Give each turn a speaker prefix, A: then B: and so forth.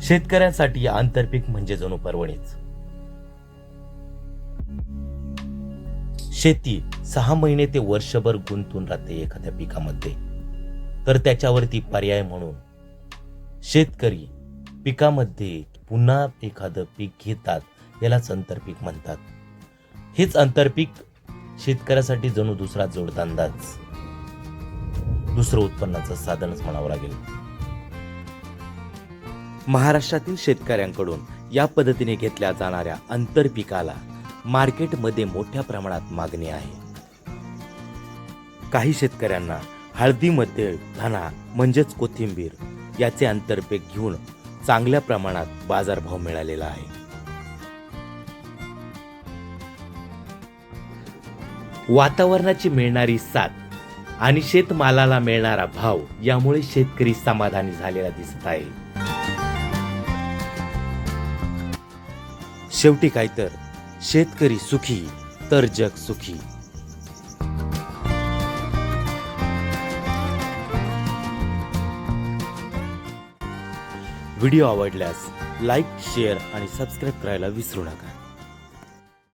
A: शेतकऱ्यांसाठी आंतरपीक म्हणजे जणू पर्वणीच. शेती सहा महिने ते वर्षभर गुंतून राहते एखाद्या पिकामध्ये. तर त्याच्यावरती पर्याय म्हणून शेतकरी पिकामध्ये पुन्हा एखादं पीक घेतात यालाच आंतरपीक म्हणतात. हेच आंतरपीक शेतकऱ्यासाठी जणू दुसरा जोडधंदाच. दुसरं उत्पन्नाचं साधनच म्हणावं लागेल. महाराष्ट्रातील शेतकऱ्यांकडून या पद्धतीने घेतल्या जाणाऱ्या आंतरपिकाला मार्केटमध्ये मोठ्या प्रमाणात मागणी आहे. काही शेतकऱ्यांना हळदीमध्ये धना म्हणजेच कोथिंबीर याचे आंतरपीक घेऊन चांगल्या प्रमाणात बाजारभाव मिळालेला आहे. वातावरणाची मिळणारी साथ आणि शेतमालाला मिळणारा भाव यामुळे शेतकरी समाधानी झालेला दिसत आहे. शेवटी काय तर शेतकरी सुखी तर जग सुखी. व्हिडिओ आवडल्यास लाईक शेअर आणि सबस्क्राईब करायला विसरू नका.